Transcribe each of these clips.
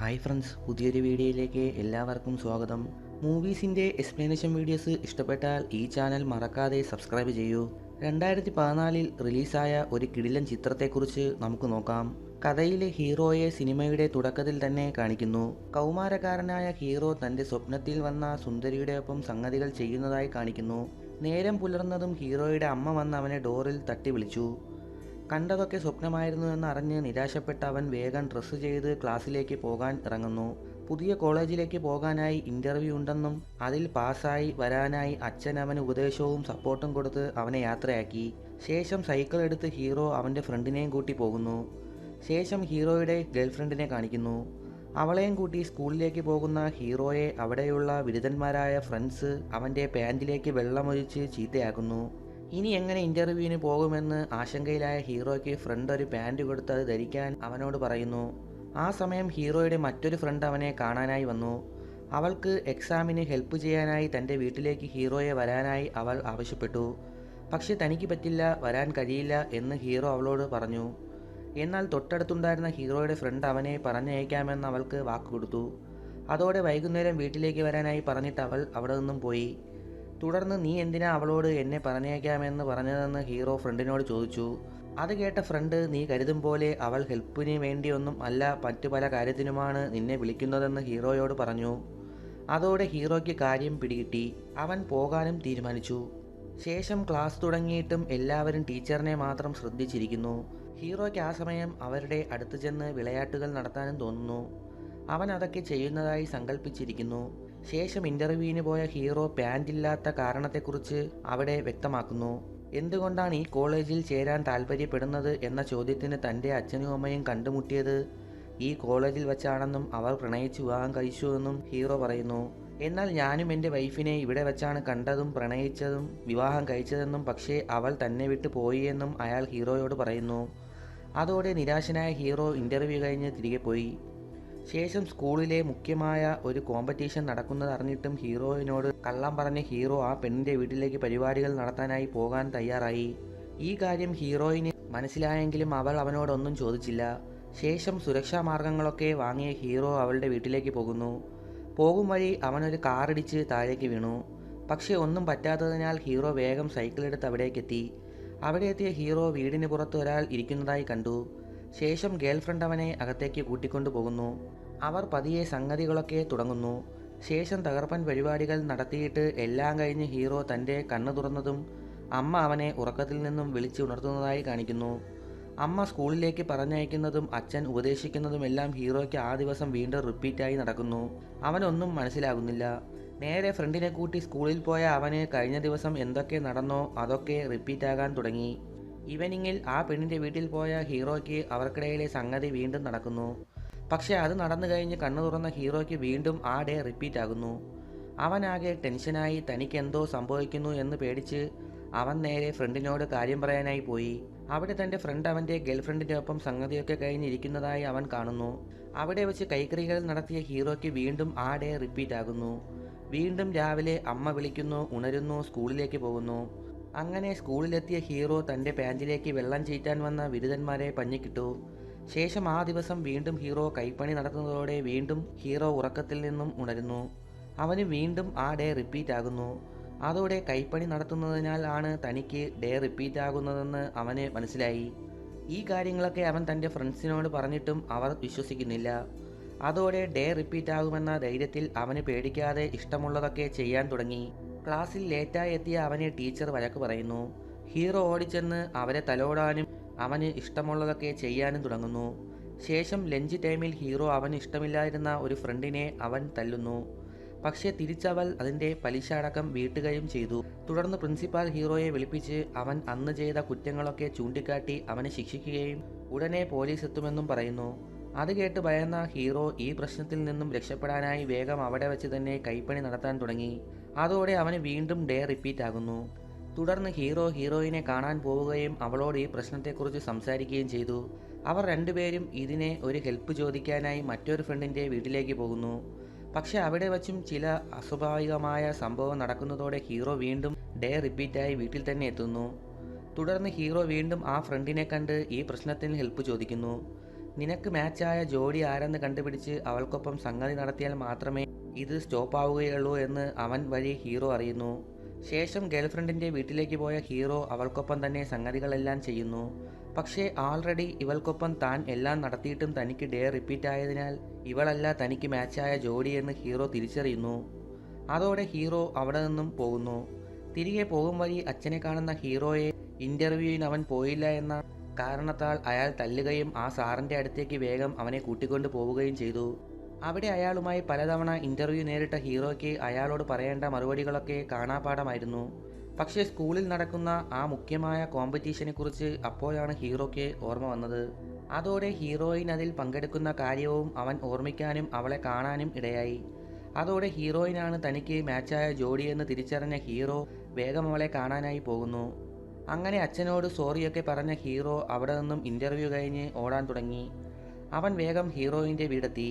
Hi friends പുതിയൊരു വീഡിയോയിലേക്ക് എല്ലാവർക്കും സ്വാഗതം. മൂവീസിന്റെ എക്സ്പ്ലനേഷൻ വീഡിയോസ് ഇഷ്ടപ്പെട്ടാൽ ഈ ചാനൽ മറക്കാതെ സബ്സ്ക്രൈബ് ചെയ്യൂ. രണ്ടായിരത്തി പതിനാലിൽ റിലീസായ ഒരു കിടിലൻ ചിത്രത്തെക്കുറിച്ച് നമുക്ക് നോക്കാം. കഥയിലെ ഹീറോയെ സിനിമയുടെ തുടക്കത്തിൽ തന്നെ കാണിക്കുന്നു. കൗമാരക്കാരനായ ഹീറോ തന്റെ സ്വപ്നത്തിൽ വന്ന സുന്ദരിയുടെ ഒപ്പം സംഗതികൾ ചെയ്യുന്നതായി കാണിക്കുന്നു. നേരം പുലർന്നതും ഹീറോയുടെ അമ്മ വന്ന് അവനെ ഡോറിൽ തട്ടി വിളിച്ചു കണ്ടതൊക്കെ സ്വപ്നമായിരുന്നു എന്ന് അറിഞ്ഞ് നിരാശപ്പെട്ട അവൻ വേഗം ഡ്രസ്സ് ചെയ്ത് ക്ലാസ്സിലേക്ക് പോകാൻ ഇറങ്ങുന്നു. പുതിയ കോളേജിലേക്ക് പോകാനായി ഇന്റർവ്യൂ ഉണ്ടെന്നും അതിൽ പാസ്സായി വരാനായി അച്ഛൻ അവന് ഉപദേശവും സപ്പോർട്ടും കൊടുത്ത് അവനെ യാത്രയാക്കി. ശേഷം സൈക്കിൾ എടുത്ത് ഹീറോ അവന്റെ ഫ്രണ്ടിനെയും കൂട്ടി പോകുന്നു. ശേഷം ഹീറോയുടെ ഗേൾഫ്രണ്ടിനെ കാണിക്കുന്നു. അവളെയും കൂട്ടി സ്കൂളിലേക്ക് പോകുന്ന ഹീറോയെ അവിടെയുള്ള ബിരുദന്മാരായ ഫ്രണ്ട്സ് അവന്റെ പാന്റിലേക്ക് വെള്ളമൊഴിച്ച് ചീത്തയാക്കുന്നു. ഇനി എങ്ങനെ ഇന്റർവ്യൂവിന് പോകുമെന്ന് ആശങ്കയിലായ ഹീറോയ്ക്ക് ഫ്രണ്ട് ഒരു പാന്റ് കൊടുത്ത് അത് ധരിക്കാൻ അവനോട് പറയുന്നു. ആ സമയം ഹീറോയുടെ മറ്റൊരു ഫ്രണ്ട് അവനെ കാണാനായി വന്നു. അവൾക്ക് എക്സാമിന് ഹെൽപ്പ് ചെയ്യാനായി തന്റെ വീട്ടിലേക്ക് ഹീറോയെ വരാനായി അവൾ ആവശ്യപ്പെട്ടു. പക്ഷെ തനിക്ക് പറ്റില്ല വരാൻ കഴിയില്ല എന്ന് ഹീറോ അവളോട് പറഞ്ഞു. എന്നാൽ തൊട്ടടുത്തുണ്ടായിരുന്ന ഹീറോയുടെ ഫ്രണ്ട് അവനെ പറഞ്ഞയക്കാമെന്ന് അവൾക്ക് വാക്ക് കൊടുത്തു അതോടെ വൈകുന്നേരം വീട്ടിലേക്ക് വരാനായി പറഞ്ഞിട്ട് അവൾ അവിടെ നിന്നും പോയി. തുടർന്ന് നീ എന്തിനാ അവളോട് എന്നെ പറഞ്ഞേക്കാമെന്ന് പറഞ്ഞതെന്ന് ഹീറോ ഫ്രണ്ടിനോട് ചോദിച്ചു. അത് കേട്ട ഫ്രണ്ട് നീ കരുതും പോലെ അവൾ ഹെൽപ്പിന് വേണ്ടിയൊന്നും അല്ല മറ്റു പല കാര്യത്തിനുമാണ് നിന്നെ വിളിക്കുന്നതെന്ന് ഹീറോയോട് പറഞ്ഞു. അതോടെ ഹീറോയ്ക്ക് കാര്യം പിടികിട്ടി. അവൻ പോകാനും തീരുമാനിച്ചു. ശേഷം ക്ലാസ് തുടങ്ങിയിട്ടും എല്ലാവരും ടീച്ചറിനെ മാത്രം ശ്രദ്ധിച്ചിരിക്കുന്നു. ഹീറോയ്ക്ക് ആ സമയം അവരുടെ അടുത്ത് ചെന്ന് വിളയാട്ടുകൾ നടത്താനും തോന്നുന്നു. അവൻ അതൊക്കെ ചെയ്യുന്നതായി സങ്കല്പിച്ചിരിക്കുന്നു ശേഷം ഇന്റർവ്യൂവിന് പോയ ഹീറോ പാന്റില്ലാത്ത കാരണത്തെക്കുറിച്ച് അവിടെ വ്യക്തമാക്കുന്നു. എന്തുകൊണ്ടാണ് ഈ കോളേജിൽ ചേരാൻ താല്പര്യപ്പെടുന്നത് എന്ന ചോദ്യത്തിന് തന്റെ അച്ഛനും അമ്മയും കണ്ടുമുട്ടിയത്? ഈ കോളേജിൽ വെച്ചാണെന്നും അവർ പ്രണയിച്ച് വിവാഹം കഴിച്ചുവെന്നും ഹീറോ പറയുന്നു. എന്നാൽ ഞാനും എന്റെ വൈഫിനെ ഇവിടെ വെച്ചാണ് കണ്ടതും പ്രണയിച്ചതും വിവാഹം കഴിച്ചതെന്നും പക്ഷേ അവൾ തന്നെ വിട്ടു പോയി എന്നും അയാൾ ഹീറോയോട് പറയുന്നു. അതോടെ നിരാശനായ ഹീറോ ഇന്റർവ്യൂ കഴിഞ്ഞ് തിരികെ പോയി. ശേഷം സ്കൂളിലെ മുഖ്യമായ ഒരു കോമ്പറ്റീഷൻ നടക്കുന്നത് അറിഞ്ഞിട്ടും ഹീറോയിനോട് കള്ളം പറഞ്ഞ ഹീറോ ആ പെണ്ണിന്റെ വീട്ടിലേക്ക് പരിപാടികൾ നടത്താനായി പോകാൻ തയ്യാറായി. ഈ കാര്യം ഹീറോയിന് മനസ്സിലായെങ്കിലും അവൾ അവനോടൊന്നും ചോദിച്ചില്ല. ശേഷം സുരക്ഷാ മാർഗങ്ങളൊക്കെ വാങ്ങിയ ഹീറോ അവളുടെ വീട്ടിലേക്ക് പോകുന്നു. പോകും വഴി അവനൊരു കാറിടിച്ച് താഴേക്ക് വീണു. പക്ഷേ ഒന്നും പറ്റാത്തതിനാൽ ഹീറോ വേഗം സൈക്കിളെടുത്ത് അവിടേക്കെത്തി. അവിടെ എത്തിയ ഹീറോ വീടിന് പുറത്ത് ഒരാൾ ഇരിക്കുന്നതായി കണ്ടു. ശേഷം ഗേൾഫ്രണ്ട് അവനെ അകത്തേക്ക് കൂട്ടിക്കൊണ്ടുപോകുന്നു അവർ പതിയെ സംഗതികളൊക്കെ തുടങ്ങുന്നു. ശേഷം തകർപ്പൻ പരിപാടികൾ നടത്തിയിട്ട് എല്ലാം കഴിഞ്ഞ് ഹീറോ തന്റെ കണ്ണു തുറന്നതും അമ്മ അവനെ ഉറക്കത്തിൽ നിന്നും വിളിച്ചുണർത്തുന്നതായി കാണിക്കുന്നു. അമ്മ സ്കൂളിലേക്ക് പറഞ്ഞയക്കുന്നതും അച്ഛൻ ഉപദേശിക്കുന്നതുമെല്ലാം ഹീറോയ്ക്ക് ആ ദിവസം വീണ്ടും റിപ്പീറ്റായി നടക്കുന്നു. അവനൊന്നും മനസ്സിലാകുന്നില്ല. നേരെ ഫ്രണ്ടിനെ കൂട്ടി സ്കൂളിൽ പോയ അവന് കഴിഞ്ഞ ദിവസം എന്തൊക്കെ നടന്നോ അതൊക്കെ റിപ്പീറ്റാകാൻ തുടങ്ങി. ഈവനിങ്ങിൽ ആ പെണ്ണിന്റെ വീട്ടിൽ പോയ ഹീറോയ്ക്ക് അവർക്കിടയിലെ സംഗതി വീണ്ടും നടക്കുന്നു. പക്ഷേ അത് നടന്നു കഴിഞ്ഞ് കണ്ണു തുറന്ന ഹീറോയ്ക്ക് വീണ്ടും ആ ഡേ റിപ്പീറ്റ് ആകുന്നു. അവനാകെ ടെൻഷനായി തനിക്ക് എന്തോ സംഭവിക്കുന്നു എന്ന് പേടിച്ച് അവൻ നേരെ ഫ്രണ്ടിനോട് കാര്യം പറയാനായി പോയി. അവിടെ തന്റെ ഫ്രണ്ട് അവന്റെ ഗേൾഫ്രണ്ടിന്റെ ഒപ്പം സംഗതിയൊക്കെ കഴിഞ്ഞിരിക്കുന്നതായി അവൻ കാണുന്നു. അവിടെ വെച്ച് കൈക്കറികൾ നടത്തിയ ഹീറോയ്ക്ക് വീണ്ടും ആ ഡേ റിപ്പീറ്റ് ആകുന്നു. വീണ്ടും രാവിലെ അമ്മ വിളിക്കുന്നു ഉണരുന്നു സ്കൂളിലേക്ക് പോകുന്നു. അങ്ങനെ സ്കൂളിലെത്തിയ ഹീറോ തന്റെ പാന്റിലേക്ക് വെള്ളം ചീറ്റാൻ വന്ന ബിരുദന്മാരെ പഞ്ഞിക്കിട്ടു. ശേഷം ആ ദിവസം വീണ്ടും ഹീറോ കൈപ്പണി നടത്തുന്നതോടെ വീണ്ടും ഹീറോ ഉറക്കത്തിൽ നിന്നും ഉണരുന്നു. അവന് വീണ്ടും ആ ഡേ റിപ്പീറ്റ് ആകുന്നു അതോടെ കൈപ്പണി നടത്തുന്നതിനാൽ ആണ് തനിക്ക് ഡേ റിപ്പീറ്റ് ആകുന്നതെന്ന് അവന് മനസ്സിലായി. ഈ കാര്യങ്ങളൊക്കെ അവൻ തന്റെ ഫ്രണ്ട്സിനോട് പറഞ്ഞിട്ടും അവർ വിശ്വസിക്കുന്നില്ല. അതോടെ ഡേ റിപ്പീറ്റ് ആകുമെന്ന ധൈര്യത്തിൽ അവന് പേടിക്കാതെ ഇഷ്ടമുള്ളതൊക്കെ ചെയ്യാൻ തുടങ്ങി. ക്ലാസ്സിൽ ലേറ്റായി എത്തിയ അവനെ ടീച്ചർ വഴക്ക് പറയുന്നു. ഹീറോ ഓടിച്ചെന്ന് അവരെ തലോടാനും അവന് ഇഷ്ടമുള്ളതൊക്കെ ചെയ്യാനും തുടങ്ങുന്നു. ശേഷം ലഞ്ച് ടൈമിൽ ഹീറോ അവന് ഇഷ്ടമില്ലായിരുന്ന ഒരു ഫ്രണ്ടിനെ അവൻ തല്ലുന്നു. പക്ഷേ തിരിച്ചവൾ അതിന്റെ പലിശ അടക്കം വീട്ടുകയും ചെയ്തു. തുടർന്ന് പ്രിൻസിപ്പാൽ ഹീറോയെ വിളിപ്പിച്ച് അവൻ അന്ന് ചെയ്ത കുറ്റങ്ങളൊക്കെ ചൂണ്ടിക്കാട്ടി അവനെ ശിക്ഷിക്കുകയും ഉടനെ പോലീസ് എത്തുമെന്നും പറയുന്നു. അത് കേട്ട് ഭയന്ന ഹീറോ ഈ പ്രശ്നത്തിൽ നിന്നും രക്ഷപ്പെടാനായി വേഗം അവിടെ വെച്ച് തന്നെ കൈപ്പണി നടത്താൻ തുടങ്ങി. അതോടെ അവന് വീണ്ടും ഡേ റിപ്പീറ്റ് ആകുന്നു. തുടർന്ന് ഹീറോ ഹീറോയിനെ കാണാൻ പോവുകയും അവളോട് ഈ പ്രശ്നത്തെക്കുറിച്ച് സംസാരിക്കുകയും ചെയ്തു. അവർ രണ്ടുപേരും ഇതിനെ ഒരു ഹെൽപ്പ് ചോദിക്കാനായി മറ്റൊരു ഫ്രണ്ടിന്റെ വീട്ടിലേക്ക് പോകുന്നു. പക്ഷേ അവിടെ വച്ചും ചില അസ്വാഭാവികമായ സംഭവം നടക്കുന്നതോടെ ഹീറോ വീണ്ടും ഡേ റിപ്പീറ്റായി വീട്ടിൽ തന്നെ എത്തുന്നു. തുടർന്ന് ഹീറോ വീണ്ടും ആ ഫ്രണ്ടിനെ കണ്ട് ഈ പ്രശ്നത്തിന് ഹെൽപ്പ് ചോദിക്കുന്നു. നിനക്ക് മാച്ചായ ജോഡി ആരെന്ന് കണ്ടുപിടിച്ച് അവൾക്കൊപ്പം സംഗതി നടത്തിയാൽ മാത്രമേ ഇത് സ്റ്റോപ്പ് ആവുകയുള്ളൂ എന്ന് അവൻ വഴി ഹീറോ അറിയുന്നു. ശേഷം ഗേൾഫ്രണ്ടിന്റെ വീട്ടിലേക്ക് പോയ ഹീറോ അവൾക്കൊപ്പം തന്നെ സംഗതികളെല്ലാം ചെയ്യുന്നു. പക്ഷേ ആൾറെഡി ഇവൾക്കൊപ്പം താൻ എല്ലാം നടത്തിയിട്ടും തനിക്ക് ഡേ റിപ്പീറ്റ് ആയതിനാൽ ഇവളല്ല തനിക്ക് മാച്ചായ എന്ന് ഹീറോ തിരിച്ചറിയുന്നു. അതോടെ ഹീറോ അവിടെ നിന്നും പോകുന്നു. തിരികെ പോകും വഴി അച്ഛനെ കാണുന്ന ഹീറോയെ ഇന്റർവ്യൂവിന് അവൻ പോയില്ല എന്ന കാരണത്താൽ അയാൾ തല്ലുകയും ആ സാറിന്റെ അടുത്തേക്ക് വേഗം അവനെ കൂട്ടിക്കൊണ്ടു പോവുകയും ചെയ്തു. അവിടെ അയാളുമായി പലതവണ ഇന്റർവ്യൂ നേരിട്ട ഹീറോയ്ക്ക് അയാളോട് പറയേണ്ട മറുപടികളൊക്കെ കാണാപാഠമായിരുന്നു. പക്ഷേ സ്കൂളിൽ നടക്കുന്ന ആ മുഖ്യമായ കോമ്പറ്റീഷനെക്കുറിച്ച് അപ്പോഴാണ് ഹീറോയ്ക്ക് ഓർമ്മ വന്നത്. അതോടെ ഹീറോയിൻ അതിൽ പങ്കെടുക്കുന്ന കാര്യവും അവൻ ഓർമ്മിക്കാനും അവളെ കാണാനും ഇടയായി. അതോടെ ഹീറോയിനാണ് തനിക്ക് മാച്ചായ ജോഡിയെന്ന് തിരിച്ചറിഞ്ഞ ഹീറോ വേഗം അവളെ കാണാനായി പോകുന്നു. അങ്ങനെ അച്ഛനോട് സോറിയൊക്കെ പറഞ്ഞ ഹീറോ അവിടെ നിന്നും ഇന്റർവ്യൂ കഴിഞ്ഞ് ഓടാൻ തുടങ്ങി. അവൻ വേഗം ഹീറോയിന്റെ വീടെത്തി.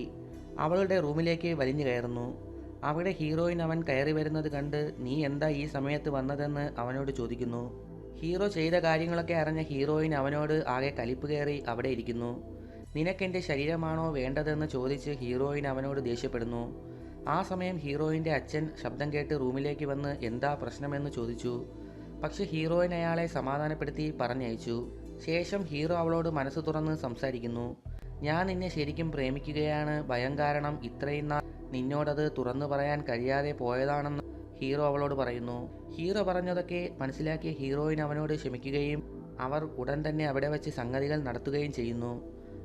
അവളുടെ റൂമിലേക്ക് വലിഞ്ഞു കയറുന്നു. അവിടെ ഹീറോയിൻ അവൻ കയറി വരുന്നത് കണ്ട് നീ എന്താ ഈ സമയത്ത് വന്നതെന്ന് അവനോട് ചോദിക്കുന്നു ഹീറോ ചെയ്ത കാര്യങ്ങളൊക്കെ അറിഞ്ഞ ഹീറോയിൻ അവനോട് ആകെ കലിപ്പ് കയറി അവിടെ ഇരിക്കുന്നു. നിനക്കെന്റെ ശരീരമാണോ വേണ്ടതെന്ന് ചോദിച്ച് ഹീറോയിൻ അവനോട് ദേഷ്യപ്പെടുന്നു. ആ സമയം ഹീറോയിന്റെ അച്ഛൻ ശബ്ദം കേട്ട് റൂമിലേക്ക് വന്ന് എന്താ പ്രശ്നമെന്ന് ചോദിച്ചു. പക്ഷെ ഹീറോയിൻ അയാളെ സമാധാനപ്പെടുത്തി പറഞ്ഞയച്ചു. ശേഷം ഹീറോ അവളോട് മനസ്സ് തുറന്ന് സംസാരിക്കുന്നു. ഞാൻ നിന്നെ ശരിക്കും പ്രേമിക്കുകയാണ്. ഭയം കാരണം ഇത്രയും നാൾ നിന്നോടത് തുറന്നു പറയാൻ കഴിയാതെ പോയതാണെന്ന് ഹീറോ അവളോട് പറയുന്നു. ഹീറോ പറഞ്ഞതൊക്കെ മനസ്സിലാക്കിയ ഹീറോയിൻ അവനോട് ക്ഷമിക്കുകയും അവർ ഉടൻ തന്നെ അവിടെ വെച്ച് സംഗതികൾ നടത്തുകയും ചെയ്യുന്നു.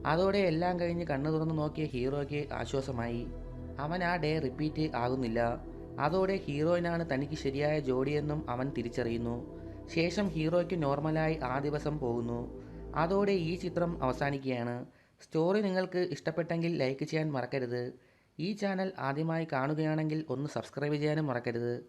അതോടെ എല്ലാം കഴിഞ്ഞ് കണ്ണു തുറന്നു നോക്കിയ ഹീറോയ്ക്ക് ആശ്വാസമായി. അവൻ ആ ഡേ റിപ്പീറ്റ് ആകുന്നില്ല. അതോടെ ഹീറോയിനാണ് തനിക്ക് ശരിയായ ജോഡിയെന്നും അവൻ തിരിച്ചറിയുന്നു. ശേഷം ഹീറോയ്ക്ക് നോർമലായി ആ ദിവസം പോകുന്നു. അതോടെ ഈ ചിത്രം അവസാനിക്കുകയാണ്. സ്റ്റോറി നിങ്ങൾക്ക് ഇഷ്ടപ്പെട്ടെങ്കിൽ ലൈക്ക് ചെയ്യാൻ മറക്കരുത്. ഈ ചാനൽ ആദ്യമായി കാണുകയാണെങ്കിൽ ഒന്ന് സബ്സ്ക്രൈബ് ചെയ്യാനും മറക്കരുത്.